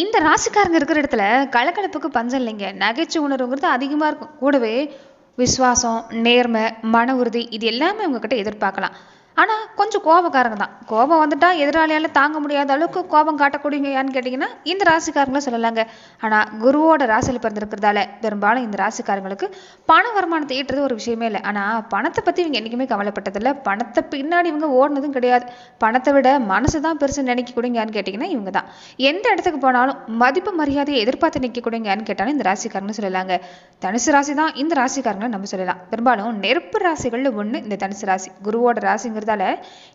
இந்த ராசிக்காரங்க இருக்கிற இடத்துல கலக்கலப்புக்கு பஞ்சம் இல்லைங்க. நகைச்சு உணர்வுங்கிறது அதிகமாக இருக்கும். கூடவே விசுவாசம் நேர்மை மன உறுதி இது எல்லாமே உங்ககிட்ட எதிர்பார்க்கலாம். ஆனால் கொஞ்சம் கோபக்காரங்க தான். கோபம் வந்துட்டால் எதிராளியால் தாங்க முடியாத அளவுக்கு கோபம் காட்டக்கூடியவங்க யான்னு கேட்டிங்கன்னா இந்த ராசிக்காரங்களும் சொல்லலாங்க. ஆனால் குருவோட ராசியில் பிறந்திருக்கிறதால பெரும்பாலும் இந்த ராசிக்காரங்களுக்கு பண வருமானத்தை ஈட்டுறது ஒரு விஷயமே இல்லை. ஆனால் பணத்தை பற்றி இவங்க என்றைக்குமே கவலைப்பட்டதில்லை. பணத்தை பின்னாடி இவங்க ஓடினதும் கிடையாது. பணத்தை விட மனசு தான் பெருசு நினைக்கக்கூடியங்க யான்னு கேட்டிங்கன்னா இவங்க தான். எந்த இடத்துக்கு போனாலும் மதிப்பு மரியாதையை எதிர்பார்த்து நிற்கக்கூடியங்கன்னு கேட்டாலும் இந்த ராசிக்காரங்கன்னு சொல்லலாங்க. தனுசு ராசி தான் இந்த ராசிக்காரங்களை நம்ம சொல்லலாம். பெரும்பாலும் நெருப்பு ராசிகளில் ஒன்று இந்த தனுசு ராசி. குருவோட ராசிங்கிறதால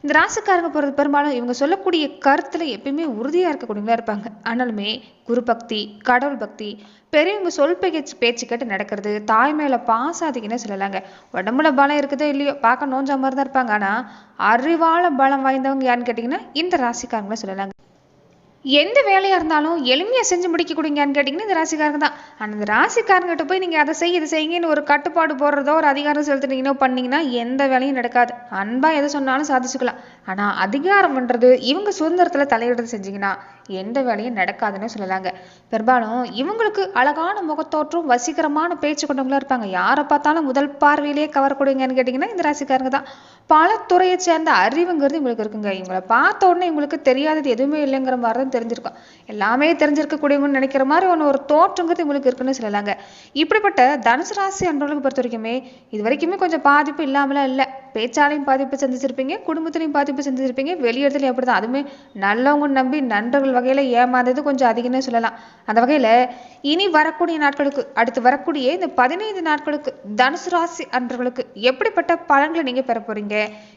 இந்த ராசிக்காரங்க போகிறது பெரும்பாலும் இவங்க சொல்லக்கூடிய கருத்தில் எப்பயுமே உறுதியாக இருக்கக்கூடியவங்களா இருப்பாங்க. ஆனாலுமே குரு பக்தி கடவுள் பக்தி பெரியவங்க சொல் பேச்சு பேச்சு கேட்டு நடக்கிறது தாய் மேலே பாசாதிக்குன்னு சொல்லலாங்க. உடம்புல பலம் இருக்குதோ இல்லையோ பார்க்க நோஞ்ச மாதிரி தான் இருப்பாங்க. ஆனால் அறிவால பலம் வாய்ந்தவங்க யாருன்னு கேட்டிங்கன்னா இந்த ராசிக்காரங்கள சொல்லலாங்க. எந்த வேலையாக இருந்தாலும் எளிமையாக செஞ்சு முடிக்கக்கூடியங்கன்னு கேட்டிங்கன்னா இந்த ராசிக்காரங்க தான். ஆனால் இந்த ராசிக்காரங்கிட்ட போய் நீங்கள் அதை செய்ய இதை செய்யுங்கன்னு ஒரு கட்டுப்பாடு போடுறதோ ஒரு அதிகாரம் செலுத்துனீங்கன்னோ பண்ணீங்கன்னா எந்த வேலையும் நடக்காது. அன்பாக எதை சொன்னாலும் சாதிச்சுக்கலாம். ஆனால் அதிகாரம் பண்ணுறது இவங்க சுதந்திரத்தில் தலையிடுறது செஞ்சீங்கன்னா எந்த வேலையும் நடக்காதுன்னு சொல்லலாங்க. பெரும்பாலும் இவங்களுக்கு அழகான முகத்தோற்றம் வசீகரமான பேச்சு கொண்டவங்களா இருப்பாங்க. யாரை பார்த்தாலும் முதல் பார்வையிலேயே கவரக்கூடியங்கன்னு கேட்டிங்கன்னா இந்த ராசிக்காரங்க தான். பல துறையை சேர்ந்த அறிவுங்கிறது இவங்களுக்கு இருக்குங்க. இவங்களை பார்த்த உடனே இவங்களுக்கு தெரியாதது எதுவுமே இல்லைங்கிற மாதிரி தான் தெரிஞ்சிருக்கும். எல்லாமே தெரிஞ்சிருக்கக்கூடியவங்கன்னு நினைக்கிற மாதிரி ஒன்று ஒரு தோற்றங்கிறது இவங்களுக்கு இருக்குன்னு சொல்லலாங்க. இப்படிப்பட்ட தனுசு ராசி அன்றவர்களுக்கு பொறுத்த வரைக்குமே இது வரைக்குமே கொஞ்சம் பாதிப்பு இல்லாமலாம் இல்லை. பேச்சாலையும் பாதிப்பு சந்திச்சிருப்பீங்க குடும்பத்திலையும் பாதிப்பு சந்திச்சிருப்பீங்க வெளியிடத்துலையும் அப்படி தான் அதுவுமே நல்லவங்க நம்பி நண்பர்கள் வகையில் ஏமாந்தது கொஞ்சம் அதிகம்னு சொல்லலாம். அந்த வகையில் இனி வரக்கூடிய நாட்களுக்கு அடுத்து வரக்கூடிய இந்த பதினைந்து நாட்களுக்கு தனுசு ராசி அன்றவர்களுக்கு எப்படிப்பட்ட பலன்களை நீங்கள் பெற போறீங்க?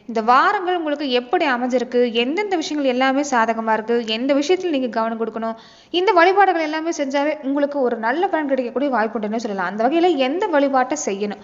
இந்த வாரங்கள் உங்களுக்கு எப்படி அமைஞ்சிருக்கு? எந்தெந்த விஷயங்கள் எல்லாமே சாதகமாக இருக்கு? எந்த விஷயத்தில் நீங்கள் கவனம் கொடுக்கணும்? இந்த வழிபாடுகள் எல்லாமே செஞ்சாவே உங்களுக்கு ஒரு நல்ல பலன் கிடைக்கக்கூடிய வாய்ப்பு உண்டுன்னு சொல்லலாம். அந்த வகையில் எந்த வழிபாட்டை செய்யணும்?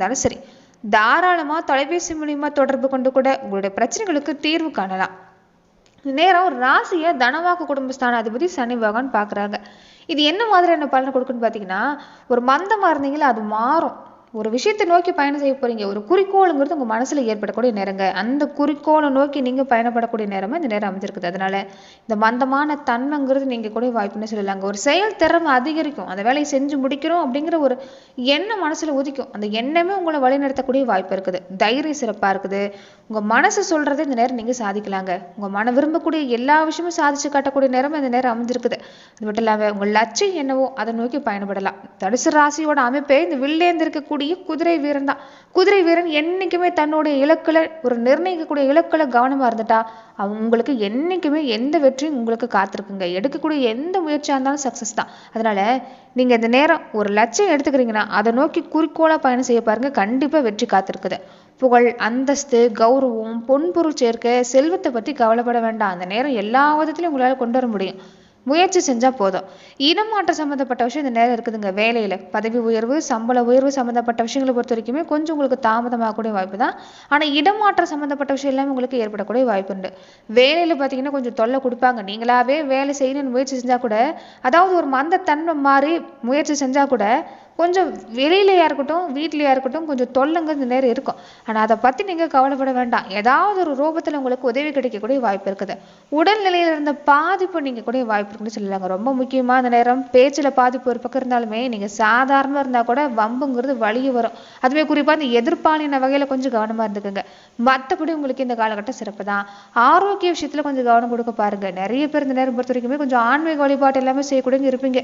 இருந்தாலும் சரி தாராளமாக தொலைபேசி மூலியமா தொடர்பு கொண்டு கூட உங்களுடைய பிரச்சனைகளுக்கு தீர்வு காணலாம். நேரம் ராசியை தனவாக்கு குடும்பஸ்தானாதிபதி சனி பகவான் பார்க்குறாங்க. இது என்ன மாதிரியான பலனை கொடுக்குன்னு பார்த்தீங்கன்னா ஒரு மந்தமாக இருந்தீங்களா அது மாறும். ஒரு விஷயத்தை நோக்கி பயணம் செய்ய போறீங்க. ஒரு குறிக்கோளுங்கிறது உங்க மனசுல ஏற்படக்கூடிய நேரங்க. அந்த குறிக்கோளை நோக்கி நீங்க பயணப்படக்கூடிய நேரமா இந்த நேரம் அமைஞ்சிருக்குது. அதனால இந்த மந்தமான தன்மைங்கிறது நீங்க கூட வாய்ப்புன்னு சொல்லலாங்க. ஒரு செயல் திறமை அதிகரிக்கும். அந்த வேலையை செஞ்சு முடிக்கிறோம் அப்படிங்கிற ஒரு எண்ணம் மனசுல உதிக்கும். அந்த எண்ணமே உங்களை வழிநடத்தக்கூடிய வாய்ப்பு இருக்குது. தைரியம் சிறப்பா இருக்குது. உங்க மனசு சொல்றதை இந்த நேரம் நீங்க சாதிக்கலாங்க. உங்க மன விரும்பக்கூடிய எல்லா விஷயமும் சாதிச்சு காட்டக்கூடிய நேரம் இந்த நேரம் அமைஞ்சிருக்குது. அது மட்டும் இல்லாம உங்க லட்சியம் என்னவோ அதை நோக்கி பயணப்படலாம். தடுசு ராசியோட அமைப்பே இந்த வில்லேந்து இருக்கக்கூடிய குதிரை வீரன் தான். குதிரை வீரன் என்னைக்குமே தன்னுடைய இலக்குல ஒரு நிர்ணயிக்கக்கூடிய இலக்குல கவனமா இருந்துட்டா அவங்களுக்கு என்னைக்குமே எந்த வெற்றியும் உங்களுக்கு காத்திருக்குங்க. எடுக்கக்கூடிய எந்த முயற்சியா இருந்தாலும் சக்ஸஸ் தான். அதனால நீங்க இந்த நேரம் ஒரு லட்சியம் எடுத்துக்கிறீங்கன்னா அதை நோக்கி குறிக்கோளா பயணம் செய்ய பாருங்க. கண்டிப்பா வெற்றி காத்திருக்குது. புகழ் அந்தஸ்து கௌரவம் பொன்பொருள் சேர்க்கை செல்வத்தை பத்தி கவலைப்பட வேண்டாம். அந்த நேரம் எல்லா விதத்துலையும் உங்களால கொண்டு வர முடியும். முயற்சி செஞ்சால் போதும். இடமாற்றம் சம்மந்தப்பட்ட விஷயம் இந்த நேரம் இருக்குதுங்க. வேலையில் பதவி உயர்வு சம்பள உயர்வு சம்மந்தப்பட்ட விஷயங்களை பொறுத்த வரைக்குமே கொஞ்சம் உங்களுக்கு தாமதமாகக்கூடிய வாய்ப்பு தான். ஆனால் இடமாற்றம் சம்மந்தப்பட்ட விஷயம் எல்லாமே உங்களுக்கு ஏற்படக்கூடிய வாய்ப்பு உண்டு. வேலையில் பார்த்தீங்கன்னா கொஞ்சம் தொல்லை கொடுப்பாங்க. நீங்களாவே வேலை செய்யணும்னு முயற்சி செஞ்சால் கூட அதாவது ஒரு மந்த தன்மை மாறி முயற்சி செஞ்சால் கூட கொஞ்சம் வெளியிலையா இருக்கட்டும் வீட்லயா இருக்கட்டும் கொஞ்சம் தொல்லைங்க இந்த நேரம் இருக்கும். ஆனால் அதை பற்றி நீங்கள் கவலைப்பட வேண்டாம். ஏதாவது ஒரு ரூபத்தில் உங்களுக்கு உதவி கிடைக்கக்கூடிய வாய்ப்பு இருக்குது. உடல்நிலையில் இருந்த பாதிப்பு நீங்கள் கூட வாய்ப்பு இருக்குன்னு சொல்லலாங்க. ரொம்ப முக்கியமாக அந்த நேரம் பேச்சில் பாதிப்பு ஒரு பக்கம் இருந்தாலுமே நீங்கள் சாதாரணமாக இருந்தால் கூட வம்புங்கிறது வழியே வரும். அதுவே குறிப்பாக இந்த எதிர்ப்பாளின வகையில் கொஞ்சம் கவனமாக இருந்துக்குங்க. மற்றபடி உங்களுக்கு இந்த காலகட்டம் சிறப்பு தான். ஆரோக்கிய விஷயத்தில் கொஞ்சம் கவனம் கொடுக்க பாருங்க. நிறைய பேர் இந்த நேரம் பொறுத்த வரைக்குமே கொஞ்சம் ஆன்மீக வழிபாடு எல்லாமே செய்யக்கூடியவங்க இருப்பீங்க.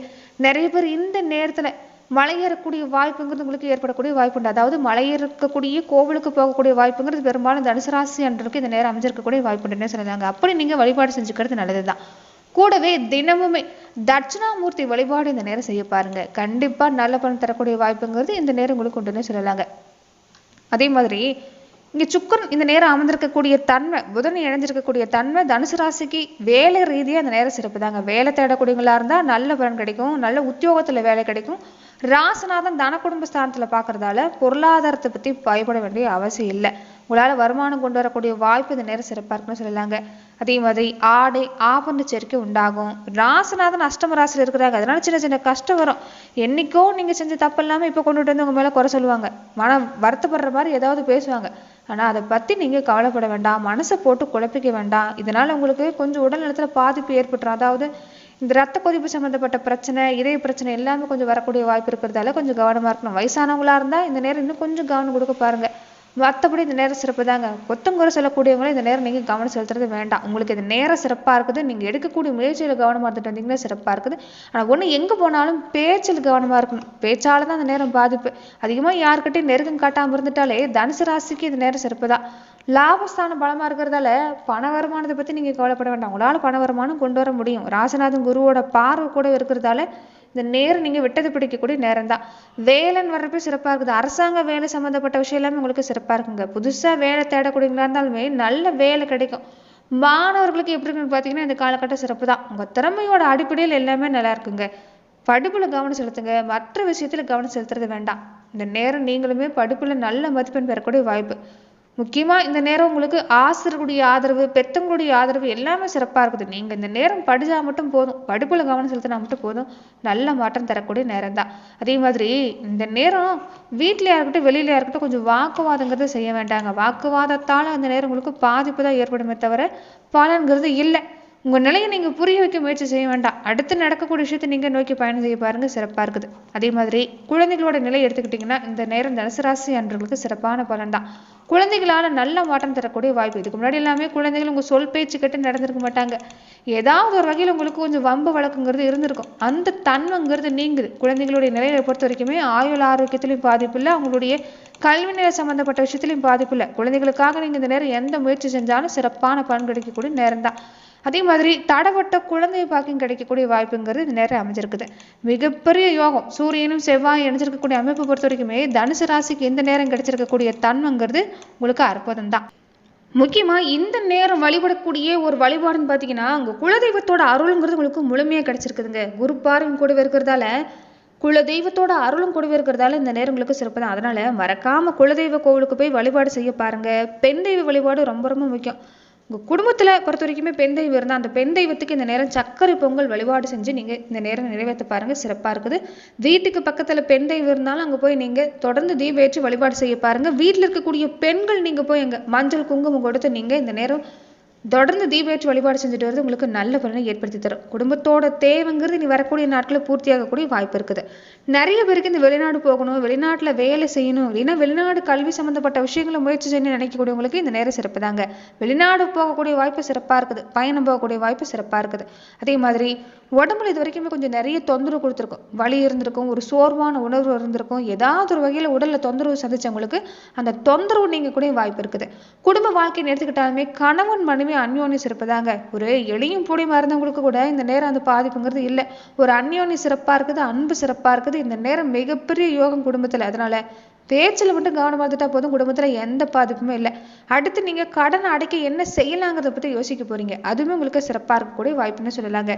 நிறைய பேர் இந்த நேரத்தில் மலையேறக்கூடிய வாய்ப்புங்கிறது உங்களுக்கு ஏற்படக்கூடிய வாய்ப்பு உண்டு அதாவது மலையேறக்கூடிய கோவிலுக்கு போகக்கூடிய வாய்ப்புங்கிறது பெரும்பாலும் தனுசு ராசி அன்றருக்கு இந்த நேரம் அமைஞ்சிருக்கக்கூடிய வாய்ப்பு உண்டுன்னு அப்படி நீங்க வழிபாடு செஞ்சுக்கிறது நல்லதுதான். கூடவே தினமுமே தட்சிணாமூர்த்தி வழிபாடு இந்த நேரம் செய்ய பாருங்க. கண்டிப்பா நல்ல பலன் தரக்கூடிய வாய்ப்புங்கிறது இந்த நேரம் உங்களுக்கு உண்டுன்னு சொல்லலாங்க. அதே மாதிரி இங்க சுக்கரன் இந்த நேரம் அமர்ந்திருக்கக்கூடிய தன்மை புதன் இணைஞ்சிருக்கக்கூடிய தன்மை தனுசு ராசிக்கு வேலை ரீதியா அந்த நேரம் சிறப்பு தாங்க வேலை தேடக்கூடியவங்களா இருந்தா நல்ல பலன் கிடைக்கும். நல்ல உத்தியோகத்துல வேலை கிடைக்கும். ராசநாதன் தன குடும்ப ஸ்தானத்துல பார்க்கறதால பொருளாதாரத்தை பத்தி பயப்பட வேண்டிய அவசியம் இல்லை. உங்களால வருமானம் கொண்டு வரக்கூடிய வாய்ப்பு இந்த நேரம் சிறப்பாக இருக்குன்னு சொல்லலாங்க. அதே மாதிரி ஆடை ஆபரண சேர்க்கை உண்டாகும். ராசநாதன் அஷ்டம ராசியில் இருக்கிறாங்க. அதனால சின்ன சின்ன கஷ்டம் வரும். என்னைக்கோ நீங்க செஞ்ச தப்பு இல்லாமல் இப்போ கொண்டுட்டு வந்து உங்கள் மேலே குறை சொல்லுவாங்க. மனம் வருத்தப்படுற மாதிரி ஏதாவது பேசுவாங்க. ஆனா அதை பத்தி நீங்க கவலைப்பட வேண்டாம். மனசை போட்டு குழப்பிக்க வேண்டாம். இதனால உங்களுக்கு கொஞ்சம் உடல் நலத்துல பாதிப்பு ஏற்பட்டுரும். அதாவது இந்த ரத்த கொதிப்பு சம்மந்தப்பட்ட பிரச்சனை இதய பிரச்சனை எல்லாமே கொஞ்சம் வரக்கூடிய வாய்ப்பு இருக்கிறதால கொஞ்சம் கவனமா இருக்கணும். வயசானவங்களா இருந்தால் இந்த நேரம் இன்னும் கொஞ்சம் கவனம் கொடுக்க பாருங்க. மற்றபடி இந்த நேரம் சிறப்பு தாங்க. கொத்தங்குறை சொல்லக்கூடியவங்களும் இந்த நேரம் நீங்க கவனம் செலுத்துறது வேண்டாம். உங்களுக்கு இது நேரம் சிறப்பா இருக்குது. நீங்க எடுக்கக்கூடிய முயற்சியில கவனமா இருந்துட்டு வந்தீங்கன்னா சிறப்பா இருக்குது. ஆனா ஒண்ணு எங்க போனாலும் பேச்சில் கவனமா இருக்கணும். பேச்சால் தான் அந்த நேரம் பாதிப்பு. அதிகமா யாருக்கிட்டையும் நெருக்கம் காட்டாம இருந்துட்டாலே தனுசு ராசிக்கு இந்த நேரம் சிறப்பு தான். லாபஸ்தானம் பலமாக இருக்கிறதால பண வருமானத்தை பற்றி நீங்கள் கவலைப்பட வேண்டாம். உங்களால் பண வருமானம் கொண்டு வர முடியும். ராசநாதன் குருவோட பார்வை கூட இருக்கிறதால இந்த நேரம் நீங்கள் விட்டது பிடிக்கக்கூடிய நேரம் தான் வேலைன்னு வர்றப்ப சிறப்பாக இருக்குது. அரசாங்க வேலை சம்மந்தப்பட்ட விஷயம் எல்லாமே உங்களுக்கு சிறப்பாக இருக்குங்க. புதுசாக வேலை தேடக்கூடியங்களா இருந்தாலுமே நல்ல வேலை கிடைக்கும். மாணவர்களுக்கு எப்படி இருக்குன்னு பார்த்தீங்கன்னா இந்த காலகட்டம் சிறப்பு தான் உங்கள் திறமையோட அடிப்படையில் எல்லாமே நல்லா இருக்குங்க. படிப்பில் கவனம் செலுத்துங்க. மற்ற விஷயத்தில் கவனம் செலுத்துறது வேண்டாம். இந்த நேரம் நீங்களுமே படிப்பில் நல்ல மதிப்பெண் பெறக்கூடிய வாய்ப்பு. முக்கியமாக இந்த நேரம் உங்களுக்கு ஆசிரியருடைய ஆதரவு பெத்தவங்களுடைய ஆதரவு எல்லாமே சிறப்பாக இருக்குது. நீங்கள் இந்த நேரம் படிச்சா மட்டும் போதும். படிப்பில் கவனம் செலுத்தினா மட்டும் போதும். நல்ல மாற்றம் தரக்கூடிய நேரம் தான் அதே மாதிரி இந்த நேரம் வீட்டிலையா இருக்கட்டும் வெளியிலையா இருக்கட்டும் கொஞ்சம் வாக்குவாதங்கிறது செய்ய வேண்டாங்க. வாக்குவாதத்தால் அந்த நேரம் உங்களுக்கு பாதிப்பு தான் ஏற்படுமே தவிர பலன்கிறது இல்லை. உங்கள் நிலையை நீங்கள் புரிய வைக்க முயற்சி செய்ய வேண்டாம். அடுத்து நடக்கக்கூடிய விஷயத்தை நீங்கள் நோக்கி பயணம் செய்ய பாருங்கள் சிறப்பாக இருக்குது. அதே மாதிரி குழந்தைகளோட நிலை எடுத்துக்கிட்டிங்கன்னா இந்த நேரம் தனுசராசி அன்றர்களுக்கு சிறப்பான பலன் தான். குழந்தைகளால் நல்ல மாற்றம் தரக்கூடிய வாய்ப்பு. இதுக்கு முன்னாடி எல்லாமே குழந்தைகள் உங்கள் சொல் பேச்சு கேட்டு நடந்திருக்க மாட்டாங்க. ஏதாவது ஒரு வகையில் உங்களுக்கு கொஞ்சம் வம்பு வழக்குங்கிறது இருந்திருக்கும். அந்த தன்மைங்கிறது நீங்குது. குழந்தைகளுடைய நிலையை பொறுத்த வரைக்குமே ஆயுள் ஆரோக்கியத்திலையும் பாதிப்பு இல்லை அவங்களுடைய கல்வி நிலை சம்மந்தப்பட்ட விஷயத்திலையும் பாதிப்பு இல்லை. குழந்தைகளுக்காக நீங்கள் இந்த நேரம் எந்த முயற்சி செஞ்சாலும் சிறப்பான பலன் கிடைக்கக்கூடிய நேரம் தான். அதே மாதிரி தடவட்ட குழந்தை பாக்கியம் கிடைக்கக்கூடிய வாய்ப்புங்கிறது இந்த நேரம் அமைஞ்சிருக்குது. மிகப்பெரிய யோகம் சூரியனும் செவ்வாய் இணைஞ்சிருக்கக்கூடிய அமைப்பு பொறுத்த வரைக்குமே தனுசு ராசிக்கு இந்த நேரம் கிடைச்சிருக்கக்கூடிய தன்மைங்கிறது உங்களுக்கு அற்புதம் தான் முக்கியமா இந்த நேரம் வழிபடக்கூடிய ஒரு வழிபாடுன்னு பார்த்தீங்கன்னா உங்க குலதெய்வத்தோட அருள்ங்கிறது உங்களுக்கு முழுமையா கிடைச்சிருக்குதுங்க. குரு பார்வையும் கூடவே இருக்கிறதால குலதெய்வத்தோட அருளும் கூடவே இருக்கிறதால இந்த நேரம் உங்களுக்கு சிறப்பு தான் அதனால மறக்காம குலதெய்வ கோவிலுக்கு போய் வழிபாடு செய்ய பாருங்க. பெண் தெய்வ வழிபாடு ரொம்ப ரொம்ப முக்கியம். உங்க குடும்பத்துல பொறுத்த வரைக்குமே பெண் தெய்வம் இருந்தால் அந்த பெண் தெய்வத்துக்கு இந்த நேரம் சர்க்கரை பொங்கல் வழிபாடு செஞ்சு நீங்க இந்த நேரம் நிறைவேற்ற பாருங்க. சிறப்பா இருக்குது. வீட்டுக்கு பக்கத்துல பெண் தெய்வம் இருந்தாலும் அங்க போய் நீங்க தொடர்ந்து தீபேற்றி வழிபாடு செய்ய பாருங்க. வீட்டில் இருக்கக்கூடிய பெண்கள் நீங்க போய் அங்க மஞ்சள் குங்குமம் கொடுத்து நீங்க இந்த நேரம் தொடர்ந்து தீபேற்றி வழிபாடு செஞ்சுட்டு வரது உங்களுக்கு நல்ல பலனை ஏற்படுத்தி தரும். குடும்பத்தோட தேவைங்கிறது நீ வரக்கூடிய நாட்களில் பூர்த்தியாகக்கூடிய வாய்ப்பு இருக்குது. நிறைய பேருக்கு இந்த வெளிநாடு போகணும் வெளிநாட்டுல வேலை செய்யணும் அப்படின்னா வெளிநாடு கல்வி சம்பந்தப்பட்ட விஷயங்களை முயற்சி செய்யணும்னு நினைக்கக்கூடியவங்களுக்கு இந்த நேரம் சிறப்பு தாங்க. வெளிநாடு போகக்கூடிய வாய்ப்பு சிறப்பா இருக்குது. பயணம் போகக்கூடிய வாய்ப்பு சிறப்பா இருக்குது. அதே மாதிரி உடம்புல இது வரைக்குமே கொஞ்சம் நிறைய தொந்தரவு கொடுத்துருக்கும். வலி இருந்திருக்கும் ஒரு சோர்வான உணர்வு இருந்திருக்கும். ஏதாவது ஒரு வகையில் உடல்ல தொந்தரவு சந்திச்சவங்களுக்கு அந்த தொந்தரவு நீங்கள் கூட வாய்ப்பு இருக்குது. குடும்ப வாழ்க்கையை எடுத்துக்கிட்டாலுமே கணவன் மனைவி அந்யோன்ய சிறப்புதாங்க ஒரு எளியும் பூடி இருந்தவங்களுக்கு கூட இந்த நேரம் அந்த பாதிப்புங்கிறது இல்லை. ஒரு அந்யோன்ய சிறப்பா இருக்குது அன்பு சிறப்பாக இருக்குது. இந்த நேரம் மிகப்பெரிய யோகம் குடும்பத்துல. அதனால பேச்சில் மட்டும் கவனம் பார்த்துட்டா போதும். குடும்பத்துல எந்த பாதிப்புமே இல்லை. அடுத்து நீங்க கடன் அடைக்க என்ன செய்யலாங்கிறத பற்றி யோசிக்க போறீங்க. அதுவுமே உங்களுக்கு சிறப்பாக இருக்கக்கூடிய வாய்ப்புன்னு சொல்லலாங்க.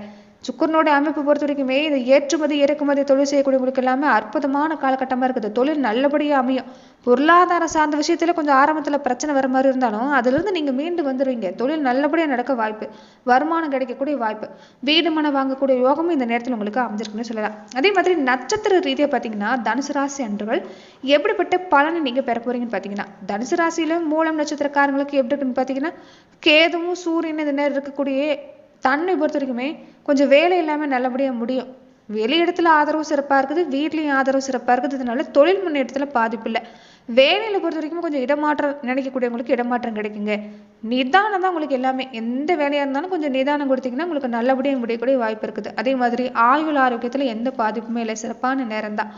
சுக்கரனோட அமைப்பு பொறுத்த வரைக்குமே இந்த ஏற்றுமதி இறக்குமதி தொழில் செய்யக்கூடியவங்களுக்கு எல்லாமே அற்புதமான காலகட்டமாக இருக்குது. தொழில் நல்லபடியாக அமையும். பொருளாதார சார்ந்த விஷயத்துல கொஞ்சம் ஆரம்பத்தில் பிரச்சனை வர மாதிரி இருந்தாலும் அதுலேருந்து நீங்கள் மீண்டு வந்துடுவீங்க தொழில் நல்லபடியாக நடக்க வாய்ப்பு வருமானம் கிடைக்கக்கூடிய வாய்ப்பு வீடு மனை வாங்கக்கூடிய யோகமும் இந்த நேரத்தில் உங்களுக்கு அமைஞ்சிருக்குன்னு சொல்லலாம். அதே மாதிரி நட்சத்திர ரீதியாக பார்த்தீங்கன்னா தனுசு ராசி அன்றுகள் எப்படிப்பட்ட பலனை நீங்கள் பெற போறீங்கன்னு பார்த்தீங்கன்னா தனுசு ராசியில மூலம் நட்சத்திரக்காரங்களுக்கு எப்படி இருக்குன்னு பார்த்தீங்கன்னா கேதுவும் சூரியன் இந்த நேரம் இருக்கக்கூடிய தன்னை பொறுத்த வரைக்குமே கொஞ்சம் வேலை இல்லாமல் நல்லபடியாக முடியும். வெளியிடத்துல ஆதரவு சிறப்பாக இருக்குது வீட்லேயும் ஆதரவு சிறப்பாக இருக்குது. இதனால தொழில் முன்னேற்றத்தில் பாதிப்பு இல்லை. வேலையில் பொறுத்த வரைக்கும் கொஞ்சம் இடமாற்றம் நினைக்கக்கூடியவங்களுக்கு இடமாற்றம் கிடைக்குங்க. நிதானம் தான் உங்களுக்கு எல்லாமே. எந்த வேலையாக இருந்தாலும் கொஞ்சம் நிதானம் கொடுத்தீங்கன்னா உங்களுக்கு நல்லபடியாக முடியக்கூடிய வாய்ப்பு இருக்குது. அதே மாதிரி ஆயுள் ஆரோக்கியத்தில் எந்த பாதிப்புமே இல்லை. சிறப்பான நேரம் தான்.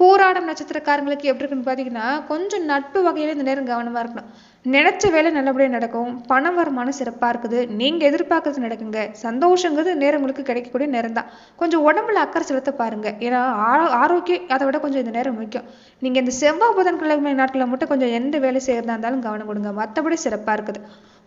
பூராடம் நட்சத்திரக்காரங்களுக்கு எப்படி இருக்குன்னு பார்த்தீங்கன்னா கொஞ்சம் நட்பு வகையில் இந்த நேரம் கவனமாக இருக்கணும். நினைச்ச வேலை நல்லபடியாக நடக்கும். பண வருமானம் சிறப்பாக இருக்குது. நீங்கள் எதிர்பார்க்கறது நடக்குங்க. சந்தோஷங்கிறது நேரம் உங்களுக்கு கிடைக்கக்கூடிய நேரம் தான் கொஞ்சம் உடம்புல அக்கறை செலுத்த பாருங்க. ஏன்னா ஆரோ- ஆரோக்கியம் அதை விட கொஞ்சம் இந்த நேரம் முக்கியம். நீங்கள் இந்த செவ்வாய் புதன்கிழமை நாட்களில் மட்டும் கொஞ்சம் எந்த வேலை செய்கிறதா இருந்தாலும் கவனம் கொடுங்க. மற்றபடி சிறப்பாக இருக்குது.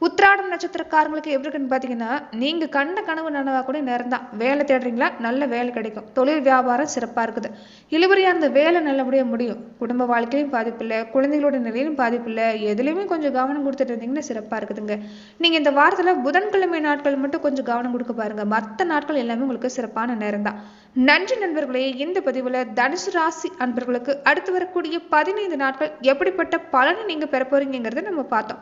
உத்திராடம் நட்சத்திரக்காரங்களுக்கு எப்படி இருக்குன்னு பார்த்தீங்கன்னா நீங்கள் கண்ட கனவு நனவாக கூட நேரம் தான் வேலை தேடுறீங்களா? நல்ல வேலை கிடைக்கும். தொழில் வியாபாரம் சிறப்பாக இருக்குது. இழுபறியாக இருந்த வேலை நல்லபடியாக முடியும். குடும்ப வாழ்க்கையிலும் பாதிப்பில்லை குழந்தைகளோட நிலையிலும் பாதிப்பில்லை எதுலேயுமே எதுலையுமே கொஞ்சம் கவனம் கொடுத்துட்டு இருந்தீங்கன்னா சிறப்பாக இருக்குதுங்க. நீங்கள் இந்த வாரத்தில் புதன்கிழமை நாட்கள் மட்டும் கொஞ்சம் கவனம் கொடுக்க பாருங்க. மற்ற நாட்கள் எல்லாமே உங்களுக்கு சிறப்பான நேரம் தான் நன்றி நண்பர்களே இந்த பதிவில் தனுசு ராசி அன்பர்களுக்கு அடுத்து வரக்கூடிய பதினைந்து நாட்கள் எப்படிப்பட்ட பலனை நீங்கள் பெற போறீங்கிறத நம்ம பார்த்தோம்.